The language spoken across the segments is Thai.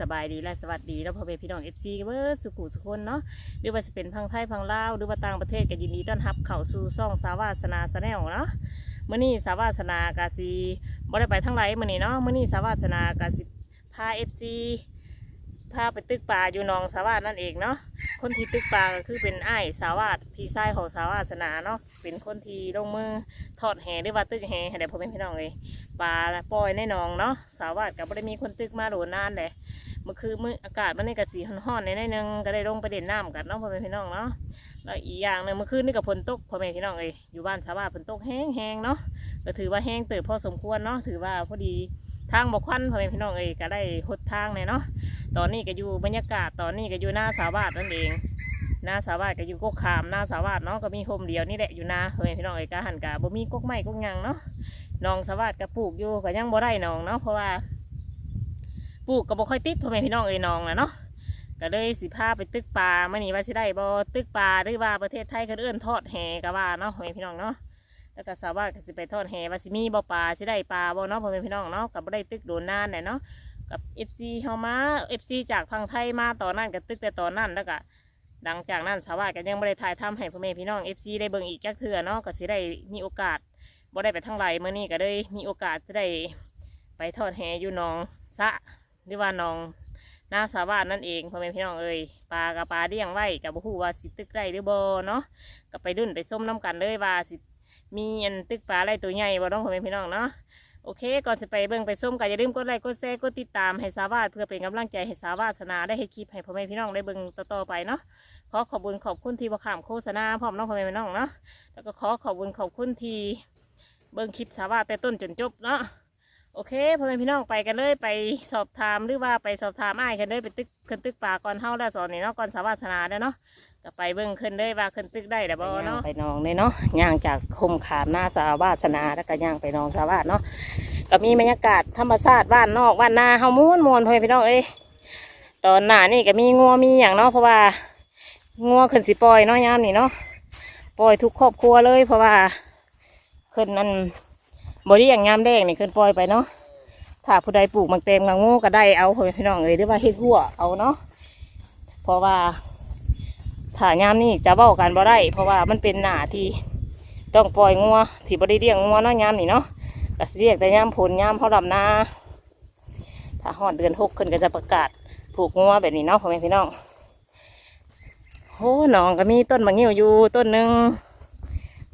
สบายดีและสวัสดีแล้วพ่อแม่พี่น้องเอฟซีเบอร์สุขุสุคนเนาะหรือว่าจะเป็นพังไทยพังลาวหรือว่าต่างประเทศก็ยินดีต้อนรับเข้าสู่ซ่องสาวาสนาสแนลเนาะมื่อนี้สาวาสนากาซีบ่ได้ไปทั้งไรมื่อนี้เนาะมื่อนี้สาวาสนากาซีพาเอฟซีพาไปตึกป่าอยู่หนองสาวาสนั่นเองเนาะ คนที่ตึกป่าก็คือเป็นไอ้สาวาสพี่ชายของสาวาสนาเนาะเป็นคนที่ลงมือทอดแหหรือว่าตึกแหให้ได้พ่อแม่พี่น้องเลยปลาปล่อยในหนองเนาะสาวาดกับไม่ได้มีคนตึกมาโดนนานเลยเมื่อคืนมื้ออากาศมันในี่กสีห้อนๆในนิดนึงก็ได้ลงไปเด่นน้ำกันเนาะพ่อแม่พี่น้องเนาะแล้วอีกอย่างหนึ่งเมื่อคืนนี่กับฝนตกพ่อแม่พี่น้องเอ้ยอยู่บ้านสาวาดฝนตกแห้งๆเนาะก็ถือว่าแห้งเติบพอสมควรเนาะถือว่าพอดีทางบกควันพ่อแม่พี่น้องเอ้ยก็ได้หดทางเลยเนาะ ตอนนี้ก็อยู่บรรยากาศตอนนี้ก็อยู่หน้าสาวาดนั่นเองหน้าสาวาดก็อยู่กกขามหน้าสาวาดเนาะก็มีโฮมเดียวนี่แหละอยู่นาพ่อแม่พี่น้องเอ้ก็หันกะบ่มีกกไม้กกหยังเนาะน้องสาวัสดกับปลูกอยู่ก็ยังบ่ได้น้องเนาะเพราะว่าปลูกก็บ่ค่อยติดพ่อแม่พี่น้องเอ้ยน้องนะเนาะก็เลยสิพาไปตึกปลามื่อนี้ว่าสิได้บ่ตึกปลาหรือว่าประเทศไทยก็เอื้อนทอดแหก็ว่าเนาะพ่อแม่พี่น้องเนาะแล้วก็สาวานก็สิไปทอดแหว่าสิมีบ่ปลาสิได้ปลาบ่เนาะพ่อแม่พี่น้องเนาะก็บ่ได้ตึกโดนนานแหละเนาะ กับ FC เฮามา FC จากพังไทยมาต่อนนั้นก็ตึกแต่ตอนนั้นแล้วก็หลังจากนั้นสาวบ้านก็ยังบ่ได้ถ่ายทำให้พ่อแม่พี่น้อง FC ได้เบิ่งอีกจักเทื่อเนาะก็สิได้มีโอกาสบ่ได้ไปทั้งไรเมื่อนี้ก็ได้มีโอกาสจะได้ไปทอดแหอยู่หนองสะหรือว่าหนองหน้าสาวานนั่นเองพ่อแม่พี่น้องเอ้ยปลากับปลาเลี้ยงไว้กับบุหูว่าสิตึกได้หรือบ่เนาะก็ไปดุนไปส้มน้ำกันเลยว่าสิมีอันตึกปลาอะไรตัวใหญ่บ่ต้องพ่อแม่พี่น้องเนาะ โอเค ก่อนจะไปเบิ่งไปส้มก็อย่าลืมกดไลค์กดแชร์กดติดตามให้สาวาสเพื่อเป็นกำลังใจให้สาวาสนาได้ให้คลิปให้พ่อแม่พี่น้องได้เบิ่งต่อๆไปเนาะขอขอบคุณขอบคุณที่ประขามโฆษณาพร้อมน้องพ่อแม่พี่น้องเนาะแล้วก็ขอขอบคุณขอบคุณที่เบิ่งคลิปสาวาแต่ต้นจนจบเนาะโอเคพ่อแม่พี่น้องไปกันเลยไปสอบถามหรือว่าไปสอบถามอ้ายกันเลยไปตึกขึ้นตึกป่าก่อนเฮาแล้วสอนนี่เนาะก่อนสาวาสนาเด้เนาะ ก็ไปเบิ่งขึ้นเลยว่าขึ้นตึกได้แต่บ่เนาะไปนองเลยเนาะย่างจากคมขามหน้าสาวาสนาแล้วก็ย่างไปนองสาวาสเนาะก็มีบรรยากาศธรรมชาติบ้านนอกบ้านนาเฮาม่วนมวนพ่อแม่พี่น้องเอ้ยตอนหน้านี่ก็มีงัวมีอย่างเนาะเพราะว่างัวขึ้นสิปล่อยเนาะยามนี่เนาะปล่อยทุกครอบครัวเลย เพราะว่าขึ้นนั่นบริอย่างงามแดงนี่ขึ้นปล่อยไปเนาะถ้าผู้ใดปลูกมังเต็มมังโง่ก็ได้เอาพ่อแม่พี่น้องเอ้ยหรือว่าเฮ็ดหัวเอาเนาะเพราะว่า ถ้างามนี่จะเบ้ากันบ่ได้ เพราะว่ามันเป็นหน้าที่ต้องปล่อยงัวที่บริเลี้ยงงัวเนาะยามนี่เนาะก็สิเรียกแต่ยามผลยามเขาดำนาถ้าหอดเดือนหกขึ้นก็จะประกาศผูกงัวแบบนี้เนาะพ่อแม่พี่น้องโอ้หนองก็มีต้นมะเงี้ยวอยู่ต้นหนึ่ง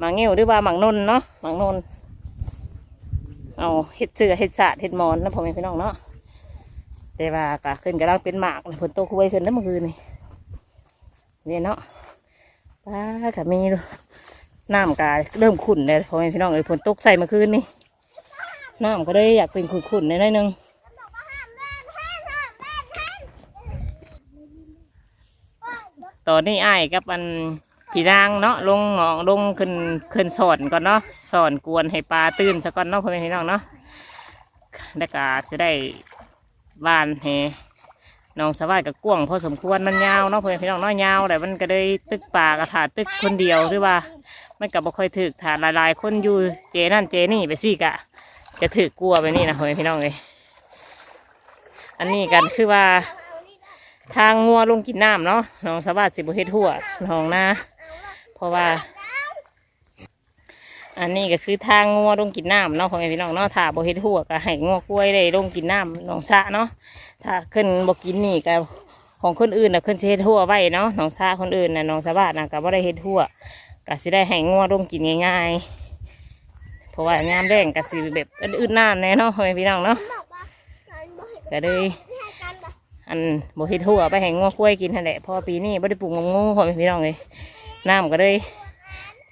มะเงี้ยวหรือว่าหมังนนเนาะหมังนนเอาเห็ดเสือเห็ดสาดเห็ดมอนนะพ่อแม่พี่น้องเนาะแต่ว่าก็ขึ้นกำลังเป็นหมากเลยฝนตกคุ้ยขึ้นแล้วเมื่อคืนนี่ เนี่ยเนาะป้าก็มีน้ำกาเริ่มขุ่นเลยพอแม่พี่น้องเอ้ยฝนตกใส่เมื่อคืนนี่น้ำก็ได้อยากเป็นขุ่นๆในนิดนึงตอนนี้อ้ายกับอันพี่นางเนาะลงหนองลงขึ้นขึ้นสอนก่อนเนาะสอนกวนให้ปลาตื่นซะก่อนเนาะพ่อแม่พี่น้องเนาะแล้วก็จะได้บ้านให้ น้องสวัสดิ์กับกวางพอสมควรมันยาวเนาะพ่อแม่พี่น้องนาะยยาวแต่มันก็เลยตึกปลากระถาตึกคนเดียวหรือว่า มันก็บบ่ค่อยถึกถาหลายๆ คนอยู่เจนั่นเจนี่ไปสิกะ จะถือกลัวไปนี่นะพ่อแม่พี่น้องเลยอันนี้กันคือว่า ทางงัวลงกินน้ำเนาะน้องสวัสดิ์สิบเฮ็ดหัวน้องนะเพราะว่า อันนี้ก็คือทางงัวลงกินน้ำเนาะของพี่น้องเนาะถ้าบ่เฮ็ดหัวก็ให้งัวกล้วยได้ลงกินน้ำหนองสะเนาะถ้าขึ้นบ่กินนี่ก็ของคนอื่นน่ะขึ้นสิเฮ็ดหัวไว้เนาะหนองสะคนอื่นน่ะหนองสะบาดน่ะก็บ่ได้เฮ็ดหัวก็สิได้ให้งัวลงกินง่ายๆเพราะว่ายามแรงก็สิแบบอื่นๆน้ำแน่เนาะของพี่น้องเนาะก็เลยอันบ่เฮ็ดหัวไปให้งัวกล้วยกินหั่นแหละพอปีนี้บ่ได้ปลูกงงูของพี่น้องเลยน้ำก็เลย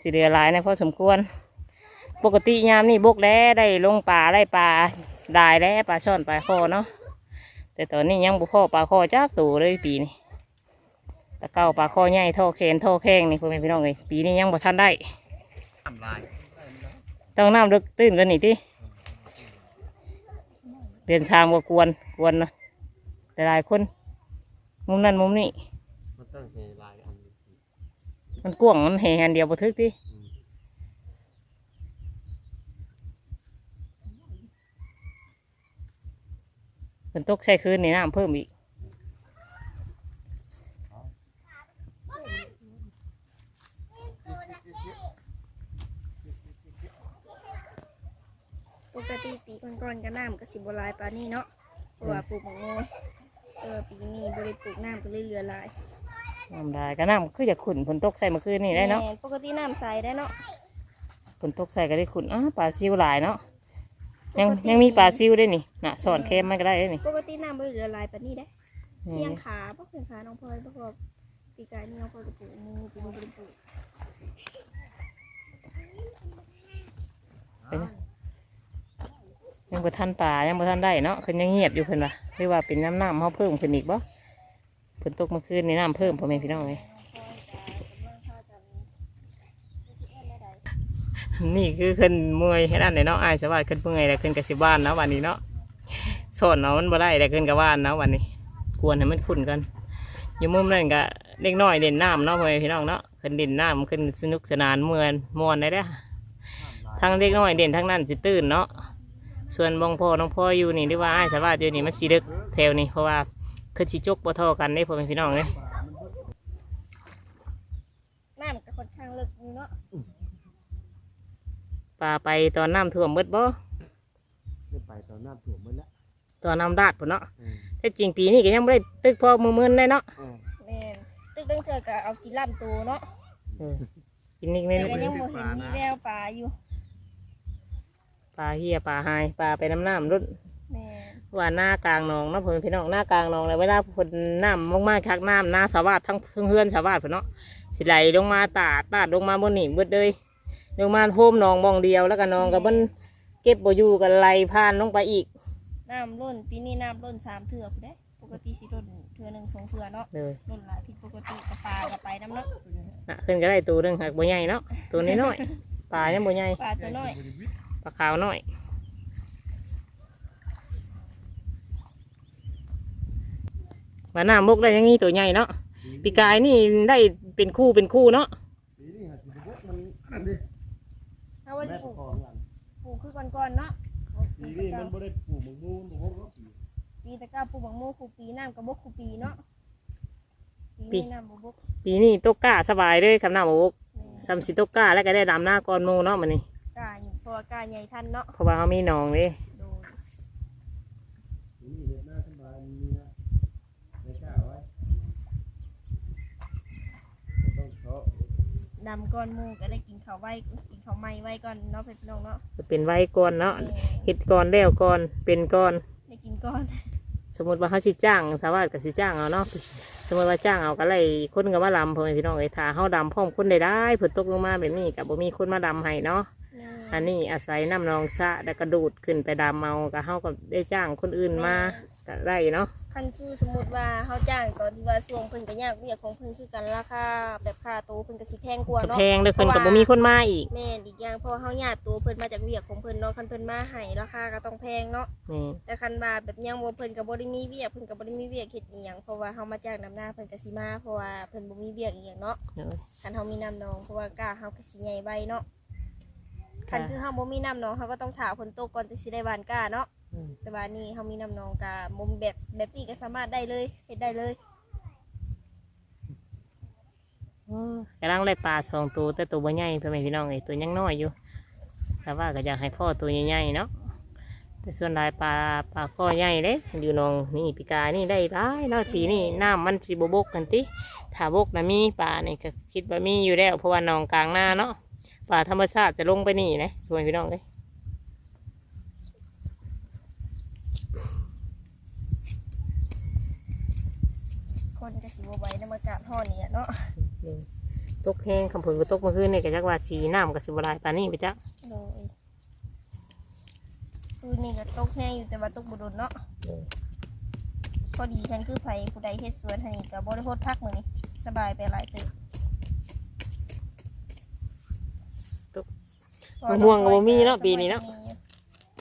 สิเหลือหลายนะพอสมควร ปกติยามนี่บกแล้วได้ลงป่าได้ปลาได้แล้วปลาช่อนปลาคอเนาะแต่ตอนนี้ยังบุพ่อปลาคอจักตัวเลยปีนี้ตะเก้าปลาคอใหญ่ท่อแขนท่อแข้งนี่พ่อแม่พี่น้องเลยปีนี้ยังบ่ทันได้ต้องน้ำลึกตื้นกันนี่ติเดือนชามก็กวนกวนนะหลายๆคน มุมนั้นมุมนี้มันกว้างมันแห่อันเดียวบ่ทึกติ ฝนตกใช้คืนนี่น้ำเพิ่มอีกปกติปีก่อนๆก็น้ำก็สิบหลายปานนี้เนาะเพราะว่าปลูกหมองโมเออปีนี้บริปลูกน้ำก็เลยเหลือหลายน้ำได้ก็น้ำคือจะขุ่นฝนตกใส่เมื่อคืนนี่ได้เนาะแม่ปกติน้ำใสได้เนาะฝนตกใส่ก็ได้ขุ่นอ้าปลาซิวหลายเนาะ ยังยังมีปลาซิวด้วยนี่น่ะสอนเค็มมันก็ได้ด้วยนี่ปกติน้ำบ่เหลือหลายปานนี้ได้นี่เพียงขาบ่เพียงขาน้องพลอยบ่พอปีกายนี่น้องพลอยก็ปลูกหมูปีนี้บริปลูกไปนะยังบ่ทันปลายังบ่ทันได้เนาะคือยังเงียบอยู่เพิ่นว่าหรือว่าเป็นน้ำน้ำเขาเพิ่มขึ้นอีกบ่ฝนตกเมื่อคืนนี่น้ำเพิ่มพ่อแม่พี่น้องเลย นี่คือขึ้นเมื่อยให้ด้านไหนเนาะอายสวัสดิ์ขึ้นเมื่อยแล้วขึ้นกับสิบ้านเนาะวันนี้เนาะสอนเนาะมันบ่ได้แต่ขึ้นกับบ้านเนาะวันนี้ ควรให้มันขุ่นกันอยู่มุมนั่นก็เล็กน้อยเด่นน้ำเนาะพ่อแม่พี่น้องเนาะขึ้นเด่นน้ำขึ้นสนุกสนานเมื่อนมวนได้เด้อทั้งเล็กน้อยเด่นทั้งนั้นสิตื่นเนาะส่วนบองพ่อน้องพ่ออยู่นี่หรือว่าอายสวัสดิ์อยู่นี่มันสิดึกแถวนี้เพราะว่าขึ้นสิจกบ่เท่ากันได้พ่อแม่พี่น้องเลยน้ำก็ค่อนข้างลึกอยู่เนาะ ปลาไปตอนน้ำท่วมเบิดบ่ไม่ไปตอนน้ำท่วมหมันละตอนน้ำดาดพุ่นเนาะเออแต่จริงปีนี้ก็ยังไม่ได้ตึกพอมือมืนได้เนาะเออแม่นตึกตั้งเทื่อก็เอากินล่ำตัวเนาะเออกินนิดนิดแต่ก็ยังบ่เห็นมีแววปลาอยู่ปลาเฮียปลาหายปลาไปน้ำน้ำรุ่นแม่นว่าหน้ากลางหนองเนาะเพื่อนพี่น้องหน้ากลางหนองเลยเวลาฝนน้ำมากๆคักน้ำหน้าสาวาดทั้งทั้งเฮือนสาวาดเพื่อนเนาะสิไหลลงมาตาดตาดลงมาบนนี่เบิดเลย ลงมาโฮมหนองบองเดียวแล้วก็หนองกับมันเก็บบ่อยู่กันไหลผ่านลงไปอีกน้ำล้นปีนี้น้ำล้นสามเทื่อผู้ใดปกติสิล้นเทื่อหนึ่งสองเทื่อเนาะเลยล้นหลายผิดปกติกับปลากับไปน้ำเนาะน่ะขึ้นก็ได้ตัวหนึงหักบ่ใหญ่เนาะตัวนี้น้อยๆปลายังบ่ใหญ่ปลาตัวน้อยปลาขาวน้อยว่าน้ำมุกได้อยังงี้ตัวใหญ่เนาะปีกายนี่ได้เป็นคู่เป็นคู่เนาะ ปีนี้หาสิบหกมันอันนี้ ถ้าว่าแม่ปลูกของหลังปลูกคือก่อนๆเนาะปีนี้มันบ่ได้ปลูกหมกมูนหมกมูนปีปีตะกร้าปลูกบังโมคูปีน้ำกับบกคูปีเนาะปีนี้น้ำบบกปีนี้ตกกล้าสบายเลยคำน้ำมุกแม่ซัมสิตกกล้าแล้วก็ได้ดำหน้าก่อนหมูเนาะมันนี่กล้าอยู่เพราะว่ากล้าใหญ่ทันเนาะเพราะว่าเขามีหนองเลย โดย ปีนี้เห็ดหน้าสบายมีนะในกล้าไว้บ่ต้องเชาะ ดำก้อนหมูก็ได้กินข้าวไว้กินข้าวไหม้ไว้ก่อนเนาะเพื่อนพี่น้องเนาะเป็นไว้ก่อนเนาะแม่เห็ดก่อนแล้วก่อนเป็นก่อน ได้กินก้อน สมมติว่าเขาสิจ้างสาวาสกับสิจ้างเอาเนาะสมมติว่าจ้างเอาก็เลยคนก็มาลำพ่อแม่พี่น้องไอ้ถ้าเขาดำพร้อมคนได้ได้ผลตกลงมาแบบนี้กับบ่มีคนมาดำให้เนาะแม่อันนี้อาศัยน้ำนองสะแล้วก็ดูดขึ้นไปดำเอาก็เขาก็ได้จ้างคนอื่นมา ก็ได้เนาะคันคือสมมติว่าเขาจ้างตอนที่ว่าช่วงเพิ่นก็ยากเรียกของเพิ่นคือกันราคาแบบค่าโตวเพิ่นก็สิแพงกว่าก็เนาะแพงเด้อเพิ่นก็บ่มีคนมาอีกแม่นอีกอย่างเพราะว่าเฮาญาติตัวเพิ่นมาจากเวียกของเพิ่นเนาะคันเพิ่นมาให้ราคาก็ต้องแพงเนาะนี่แต่คันว่าแบบยังบ่เพิ่นก็บ่ได้มีเวียกเพิ่นก็บ่ได้มีเวียกเฮ็ดอีหยังเพราะว่าเฮามาจากน้ำหน้าเพิ่นก็สิมาเพราะว่าเพิ่นบ่มีเวียกอีหยังเนาะเด้อ คันเฮามีน้ำนองเพราะว่ากล้าเฮาก็สิใหญ่ไวเนาะคันคือเฮาบ่มีน้ำนองเฮาก็ต้องถ่าฝนตกก่อนจะสิได้หวานกล้าเนาะ อืม แต่ว่านี่เฮามีน้ำนองกะบ่มแบบแบบนี้ก็สามารถได้เลยเฮ็ดได้เลยอ๋อกำลังได้ปลาสองตัวแต่ตัวบ่ใหญ่พ่อแม่พี่น้องไอ้ตัวยังน้อยอยู่แต่ว่าก็อยากให้พ่อตัวใหญ่ๆเนาะแต่ส่วนหลายปลาปลาข้อใหญ่เด้อยู่หนองนี่ปีกานี่ได้หลายเนาะปีนี้น้ำมันสิบ่บกกันติถ้าบกนะมีปลานี่ก็คิดว่ามีอยู่แล้วเพราะว่าหนองกลางหน้าเนาะปลาธรรมชาติจะลงไปนี่นะพ่อแม่พี่น้องเลย คนก็สิบ่ไหวใน อากาศร้อนนี่อะเนาะตกแห้งคำผลก็ตกเมื่อคืนนี่ก็จักว่าสีน้ำกับสิบลายปลานี่ไปจ้ะโดยคืนนี้ก็ตกแห้งอยู่แต่ว่าตกบ่โดนเนาะพอดีฉันคือไผผู้ใดเฮ็ดสวนให้นี่ก็บ่ได้โพดพักมื้อนี้สบายไปหลายเติบมะม่วงกับบ่มีเนาะปีนี้เนาะ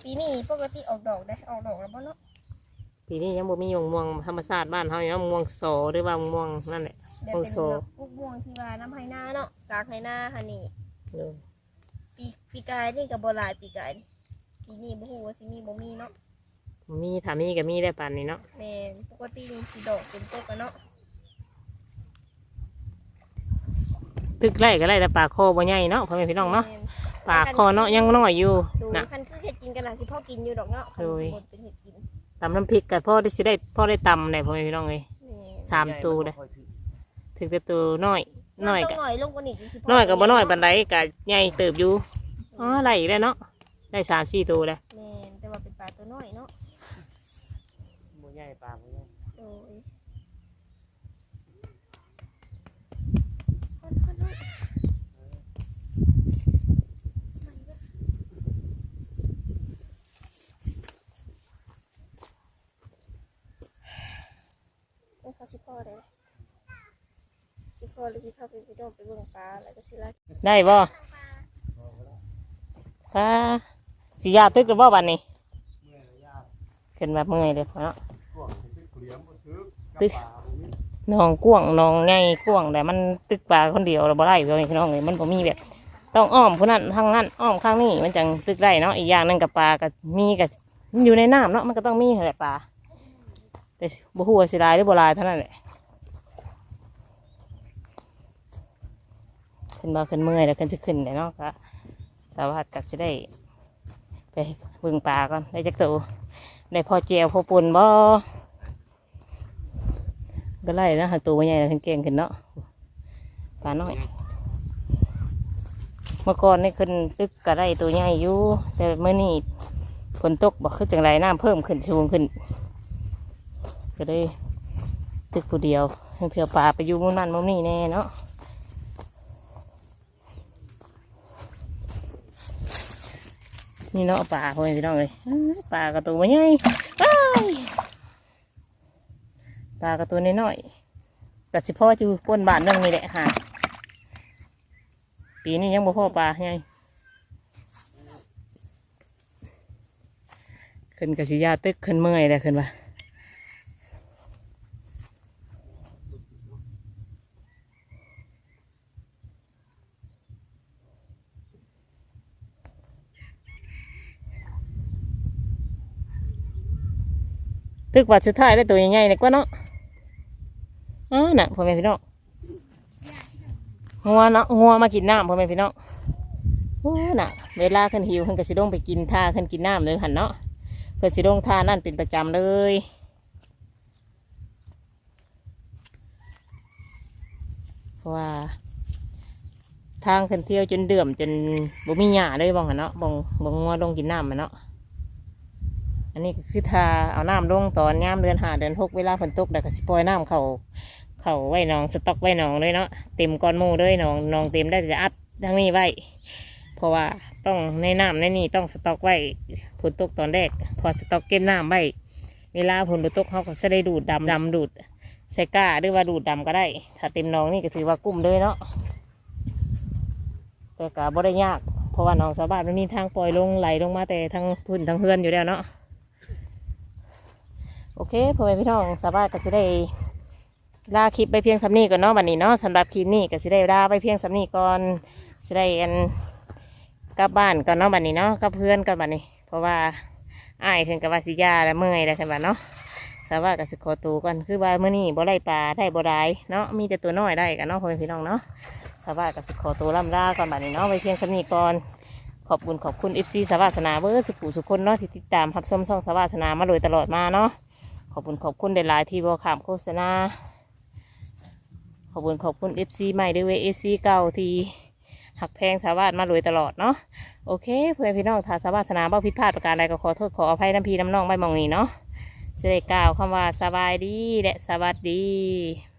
ปีนี้ปกติออกดอกได้ออกดอกแล้วบ่เนาะ ปีนี้ยังบ่มีมะม่วงธรรมชาติบ้านเฮาอย่างมะม่วงโสหรือว่ามะม่วงนั่นแหละแบบโอ้เป็นโซแบบลูกม่วงที่ว่าน้ำไหนาเนาะกากไหนาหันนี่เด้อปีปีกายนี่ก็บ่หลายปีกายนี่ปีนี้บ่ฮู้ว่าสิมีบ่มีเนาะมีถามีก็มีได้ปานนี้เนาะแม่นปกตินี่สิดอกเป็นตกกันเนาะตึกไร่ก็ไร่แต่ปลาคอบ่ใหญ่เนาะพ่อแม่พี่น้องเนาะแม่ปลาคอเนาะยังน้อยอยู่ดูนะ คันคือเฮ็ดกินกันน่ะสิพ่อกินอยู่ดอกเนาะคันโดย คนเป็นเฮ็ดกิน ตำน้ำพริกกับพ่อได้สิได้พ่อได้ตำในพ่อแม่พี่น้องเลยแม่นสามตัวเลยถึงแต่ตัวน้อยน้อยมักะต้งน้อยลงกว่านี้จังสิพน้อยกับบ่น้อยปานใดกะใหญ่เติบอยู่อ๋อไรอีกแล้วเนาะได้สามสี่ตัวเลย แม่นแต่ว่าเป็นปลาตัวน้อยเนาะ บ่ใหญ่ปลาบ่ใหญ่ โดยคนคนคนเอเขาสิพอได้สิพอหรือสิพ่อไปพี่น้องไปเบิ่งปลาแล้วก็สิลาได้บ่ปลาสิยาตึกกับบ่บัดนี้เกขึ้นแบบเมื่อยเลยเนาะตึกน้องกว้างน้องใหญ่กว้างแต่มันตึกปลาคนเดียวเราบ่ได้พ่อแม่พี่น้องเลยมันบ่มีแบบต้องอ้อมผู้นั้นทางนั้นอ้อมข้างนี้มันจังตึกได้เนาะอีกอย่างนึงกับปลากับมีกับอยู่ในน้ำเนาะมันก็ต้องมีแหละปลา แต่บ่ฮู้ว่าสิลายหรือบ่ลายเท่านั้นแหละขึ้นมาขึ้นเมื่อยแล้วขึ้นจะขึ้นเลยเนาะก็สาวหัดกับจะได้ ไปเบิ่งปลาก่อนได้จักตัวได้พอเจียวพอปุ่นบ่ก็ไล่นะหาตัวใหญ่ขึ้นเก่งขึ้นเนาะปลาน้อยเมื่อก่อนนี่ขึ้นตึกก็ได้ตัวใหญ่อยู่แต่เมื่อนี้ฝนตกบอกขึ้นจังไรน้ำเพิ่มขึ้นสูงขึ้น ก็เลยตึกผู้เดียวทั้งเถื่อปลาไปอยู่มุมนั่นมุมนี้แน่เนาะนี่เนาะปลาพ่อแม่พี่น้องเลยปลากระตัวใหญ่ปลากระตัวน้อยๆกัดสิพ่ออยู่ป้นบ้านเรื่องนี้แหละค่ะปีนี้ยังบ่พ่อปลาไงขึ้นกระสิยาตึกขึ้นเมื่อยเลยขึ้นว่า ตึกว่าสุดท้ายได้ตัวใหญ่ๆเลยกว่าเนาะอ๋อน่ะพ่อแม่พี่น้องงัวเนาะงัวมากินน้ำพ่อแม่พี่น้องโอ้น่ะ เวลาขึ้นหิวขึ้นก็สิลงไปกินท่าขึ้นกินน้ำเลยหันเนาะเพิ่นสิลงท่านั่นเป็นประจำเลยเพราะว่าทางขึ้นเที่ยวจนเดือมจนบ่มีหญ้าเลยบองหันเนาะบองบองงัวลงกินน้ำมันเนาะ อันนี้ก็คือทาเอาน้ำลงตอนยามเดือนหาเดือนหกเวลาฝนตกแล้วก็สิปล่อยน้ำเขาเขาไว้หนองสต็อกไว้หนองเลยเนาะเต็มก้อนมูเลยหนองหนองเต็มได้จะอัดทั้งนี้ไว้เพราะว่าต้องในน้ำในนี่ต้องสต็อกไว้ฝนตกตอนแรก พอสต็อกเก็บน้ำไว้เวลาฝนตกเขาก็จะได้ดูดดำดำดูดใส่ก้าหรือว่าดูดดำก็ได้ ถ้าเต็มหนองนี่ก็ถือว่ากุ้มเลยเนาะแต่ก็บ่ได้ยากเพราะว่าหนองสาวบ้านมันมีทางปล่อยลงไหลลงมาแต่ทางพื้นทางเฮือนอยู่แล้วเนาะ เคพ่อแม่พี่น้องสบานก็จะได้ลาคลิปไปเพียงสำนีก่อนเนาะบัดนี้เนาะสำหรับคลิปนี้ก็สิได้ลาไปเพียงสำนีก่อนสิได้อันกลับบ้านก่อนเนาะบัดนี้เนาะกับเพื่อนกันบัดนี้ เพราะว่าอายขึ้นกับว่าสิยาและเมื่อยแล้วขึ้นบัดเนาะสาวากับสิขอตัวก่อนคือว่าเมื่อนี้บ่ได้ปลาได้บ่ได้เนาะมีแต่ตัวน้อยได้กันเนาะพ่อแม่พี่น้องเนาะสาวากับสิขอตัวล่ำลาก่อนบัดนี้เนาะไปเพียงสำนีก่อนขอบคุณขอบคุณเอฟซีสาวาสนาเบอร์สุขุสุคนเนาะที่ติดตามรับชมช่องสาวาสนามาโดยตลอดมาเนาะ ขอบคุณขอบคุณหลายๆที่บอขามโฆษณา ขอบคุณขอบคุณ FC ใหม่ด้วยเวย FC เก่าที่หักแพงสาวาสมารวยตลอดเนาะโอเค เพื่อนพี่น้องถ้าสาวาสนาเบ้าผิดพลาดประการใดก็ขอโทษขออภัยน้ำพีน้ำน้องไม่มองนี้เนาะจะได้กล่าวคำว่าสบายดีและสวัสดี